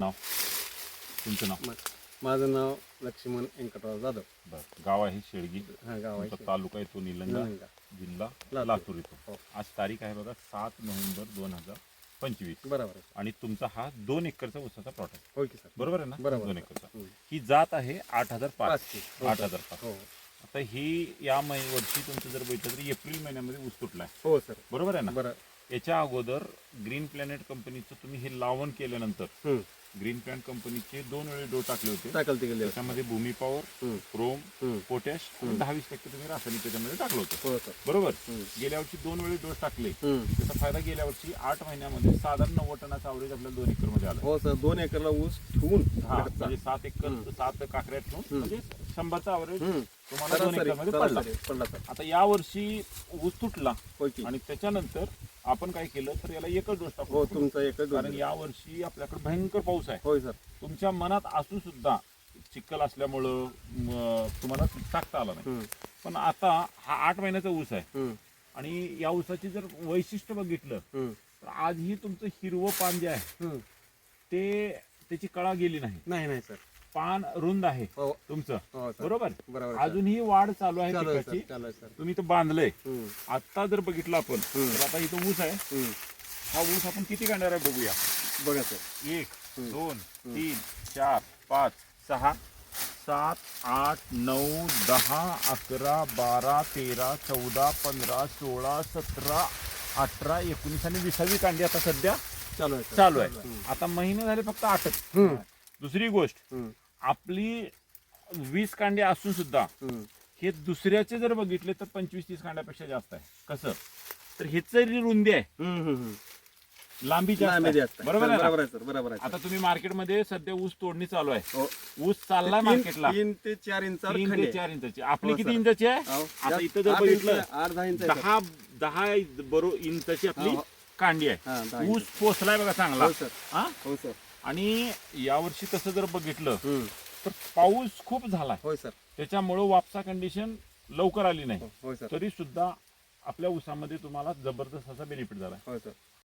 नाव? तुमचं नाव? मा- माझं नाव लक्ष्मण व्यंकटराव जाधव. बरं. गाव आहे शेळगी हा गाव आहे तुमचा तालुका येतो निलंगा निलंगा. जिल्हा लातूर. लातूर येतो. हो. आज तारीख आहे बघा सात नोव्हेंबर दोन हजार पंचवीस. बरोबर आहे. आणि तुमचा हा दोन एकरचा ऊसाचा प्लॉट आहे. होय की सर. बरोबर आहे ना? बरोबर दोन आहे. एकरचा. हम्म. ही जात आहे आठ हजार पाच पाच की. हो, आठ सर. हजार पाच हो. आता ही या मै वर्षी तुमचं जर बघितलं तर एप्रिल महिन्यामध्ये ऊस तुटलाय हो सर. बरोबर आहे ना? बरं. याच्या अगोदर ग्रीन प्लॅनेट कंपनीचं तुम्ही हे लावण केल्यानंतर हम्म. ग्रीन प्लॅनेट कंपनीचे दोन वेळे डो टाकले होते टाकल ते गेले त्याच्यामध्ये भूमी पॉवर. क्रोम. पोटॅश आणि दहावीस टक्के तुम्ही रासायनिक त्याच्यामध्ये टाकलं होतं हो बरोबर. गेल्या वर्षी दोन वेळी डोस टाकले. त्याचा फायदा गेल्या वर्षी आठ महिन्यामध्ये साधारण नव्वद टनाचा अवरेज आपल्या दोन एकरमध्ये आला हो सर दोन एकरला ऊस ठेवून म्हणजे सात एकर सात काकड्या ठेवून. म्हणजे शंभरचा अवरेज हम्म. तुम्हाला दोन सरासरी एकरमध्ये पडला. सरासरी पडला सर. आता या वर्षी ऊस तुटला आणि त्याच्यानंतर आपण काय केलं तर याला एकच डोस हो टाकू तुमचा एकच कारण या वर्षी आपल्याकडे भयंकर पाऊस आहे. होय सर. तुमच्या मनात असून सुद्धा चिखल असल्यामुळं म, तुम्हाला टाकता आला नाही. हम्म. पण आता हा आठ महिन्याचा ऊस आहे. हम्म. आणि या ऊसाची जर वैशिष्ट्य बघितलं हम्म. तर आजही तुमचं हिरवं पान जे आहे हम्म. ते त्याची कळा गेली नाही. नाही नाही सर. पान रुंद आहे हो तुमचं हो सर बरोबर बरोबर आहे, सर. अजूनही वाढ चालू आहे चालू आहे पिकाची सर चालू आहे सर तुम्ही इथं बांधलंय हम्म. आता जर बघितलं आपण. तर आता इथं ऊस आहे हम्म. हा ऊस आपण किती काढणार आहे बघूया बघा सर एक. दोन तीन चार पाच सहा सात आठ नऊ दहा अकरा बारा तेरा चौदा पंधरा सोळा सतरा अठरा एकोणीस आणि विसावी कांडी आता सध्या चालू आहे सर चालू आहे. आता महिने झाले फक्त आठच. दुसरी गोष्ट हम्म. आपली वीस कांडे असून सुद्धा. हे दुसऱ्याचे जर बघितले तर पंचवीस तीस कांड्यापेक्षा जास्त आहे कसं तर जरी रुंदी आहे. लांबी जास्त. बरोबर आहे? बरोबर आहे सर बरोबर आहे आता तुम्ही मार्केटमध्ये सध्या ऊस तोडणी चालू आहे हो. ऊस चाललाय मार्केटला तीन ते चार इंचावर तीन ते. चार इंचाची आपली हो, किती सर. इंचाची आहे हो. आता इथं जर बघितलं, इंच- आठ दहा इंच. दहा दहा बरो इंचाची आपली. कांडी आहे ऊस इंच. पोचलाय बघा चांगला हो सर आणि यावर्षी तसं जर बघितलं. तर पाऊस खूप झालाय. होय सर. त्याच्यामुळं वापसा कंडिशन लवकर आली नाही. होय सर. तरी सुद्धा आपल्या ऊसामध्ये तुम्हाला जबरदस्त असा बेनिफिट झाला होय सर.